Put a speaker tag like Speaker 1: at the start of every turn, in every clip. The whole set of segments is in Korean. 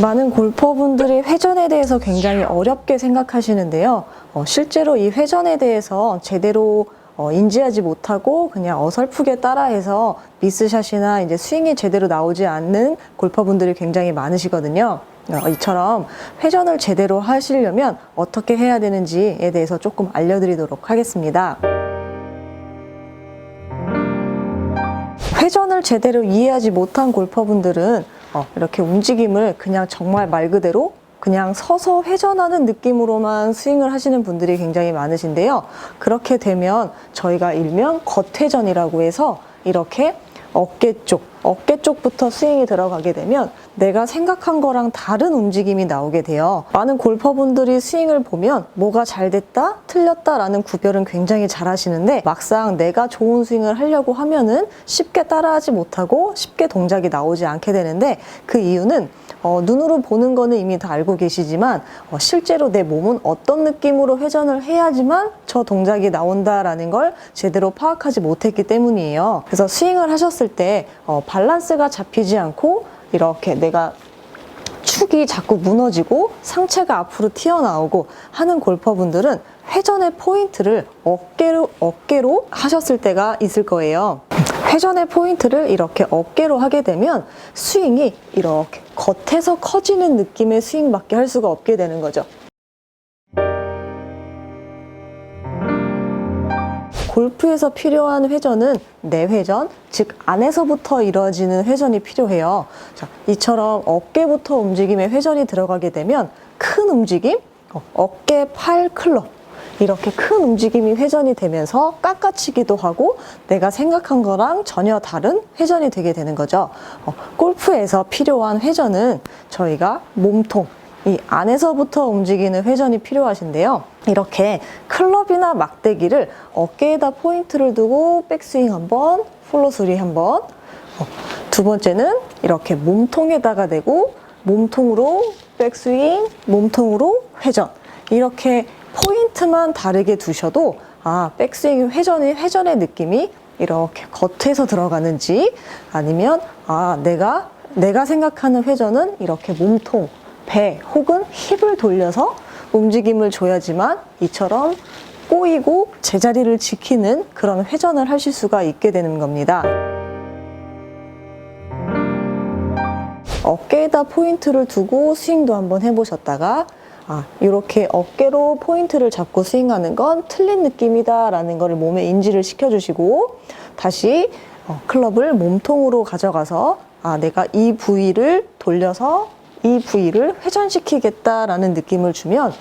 Speaker 1: 많은 골퍼분들이 회전에 대해서 굉장히 어렵게 생각하시는데요. 어, 실제로 이 회전에 대해서 제대로 어, 인지하지 못하고 그냥 어설프게 따라해서 미스샷이나 이제 스윙이 제대로 나오지 않는 골퍼분들이 굉장히 많으시거든요. 어, 이처럼 회전을 제대로 하시려면 어떻게 해야 되는지에 대해서 조금 알려드리도록 하겠습니다. 회전을 제대로 이해하지 못한 골퍼분들은 어, 이렇게 움직임을 그냥 정말 말 그대로 그냥 서서 회전하는 느낌으로만 스윙을 하시는 분들이 굉장히 많으신데요. 그렇게 되면 저희가 일명 겉회전이라고 해서 이렇게 어깨 쪽, 어깨 쪽부터 스윙이 들어가게 되면 내가 생각한 거랑 다른 움직임이 나오게 돼요. 많은 골퍼분들이 스윙을 보면 뭐가 잘 됐다, 틀렸다 라는 구별은 굉장히 잘 하시는데 막상 내가 좋은 스윙을 하려고 하면은 쉽게 따라하지 못하고 쉽게 동작이 나오지 않게 되는데 그 이유는 어, 눈으로 보는 거는 이미 다 알고 계시지만 어, 실제로 내 몸은 어떤 느낌으로 회전을 해야지만 저 동작이 나온다라는 걸 제대로 파악하지 못했기 때문이에요. 그래서 스윙을 하셨을 때 어, 밸런스가 잡히지 않고 이렇게 내가 축이 자꾸 무너지고 상체가 앞으로 튀어나오고 하는 골퍼분들은 회전의 포인트를 어깨로, 어깨로 하셨을 때가 있을 거예요. 회전의 포인트를 이렇게 어깨로 하게 되면 스윙이 이렇게 겉에서 커지는 느낌의 스윙밖에 할 수가 없게 되는 거죠. 골프에서 필요한 회전은 내회전, 즉 안에서부터 이루어지는 회전이 필요해요. 자, 이처럼 어깨부터 움직임의 회전이 들어가게 되면 큰 움직임, 어, 어깨, 팔, 클럽 이렇게 큰 움직임이 회전이 되면서 깎아치기도 하고 내가 생각한 거랑 전혀 다른 회전이 되게 되는 거죠. 어, 골프에서 필요한 회전은 저희가 몸통, 이 안에서부터 움직이는 회전이 필요하신데요. 이렇게 클럽이나 막대기를 어깨에다 포인트를 두고 백스윙 한 번, 플로스리 한 번. 어, 두 번째는 이렇게 몸통에다가 대고 몸통으로 백스윙, 몸통으로 회전. 이렇게 포인트만 다르게 두셔도 아, 백스윙 회전의 회전의 느낌이 이렇게 겉에서 들어가는지 아니면 아, 내가 내가 생각하는 회전은 이렇게 몸통, 배 혹은 힙을 돌려서 움직임을 줘야지만 이처럼 꼬이고 제자리를 지키는 그런 회전을 하실 수가 있게 되는 겁니다. 어깨에다 포인트를 두고 스윙도 한번 해보셨다가 아, 이렇게 어깨로 포인트를 잡고 스윙하는 건 틀린 느낌이다 라는 것을 몸에 인지를 시켜주시고 다시 어, 클럽을 몸통으로 가져가서 아, 내가 이 부위를 돌려서 이 부위를 회전시키겠다라는 느낌을 주면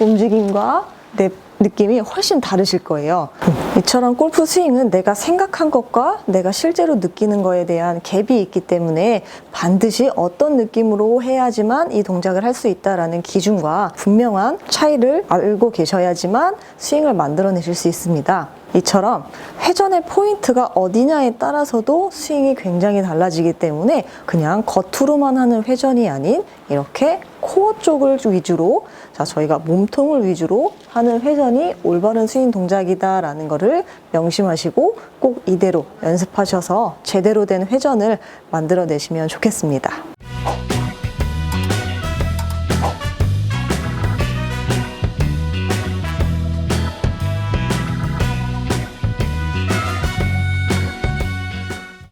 Speaker 1: 움직임과 내 느낌이 훨씬 다르실 거예요. 이처럼 골프 스윙은 내가 생각한 것과 내가 실제로 느끼는 거에 대한 갭이 있기 때문에 반드시 어떤 느낌으로 해야지만 이 동작을 할 수 있다라는 기준과 분명한 차이를 알고 계셔야지만 스윙을 만들어내실 수 있습니다. 이처럼 회전의 포인트가 어디냐에 따라서도 스윙이 굉장히 달라지기 때문에 그냥 겉으로만 하는 회전이 아닌 이렇게 코어 쪽을 위주로 자 저희가 몸통을 위주로 하는 회전이 올바른 스윙 동작이다라는 것을 명심하시고 꼭 이대로 연습하셔서 제대로 된 회전을 만들어내시면 좋겠습니다.